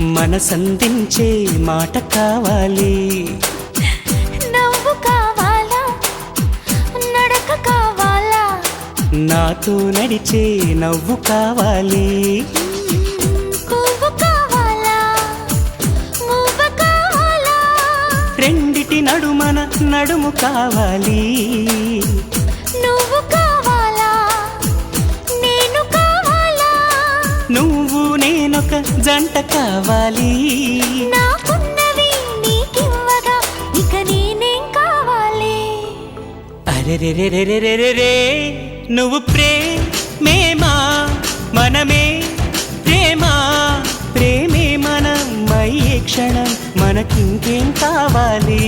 మనసందించే మాట కావాలి. నవ్వు కావాలా? నడక కావాలా? నాతో నడిచే నవ్వు కావాలి. కావాలా? కావాలా? రెండిటి నడుమన నడుము కావాలి. నువ్వు నేనొక జంట కావాలి. నాకున్నవి నీకివ్వగా ఇక నేనేం కావాలి? నువ్వు ప్రేమేమా? మనమే ప్రేమ? ప్రేమే మనం అయ్యే క్షణం మనకింకేం కావాలి?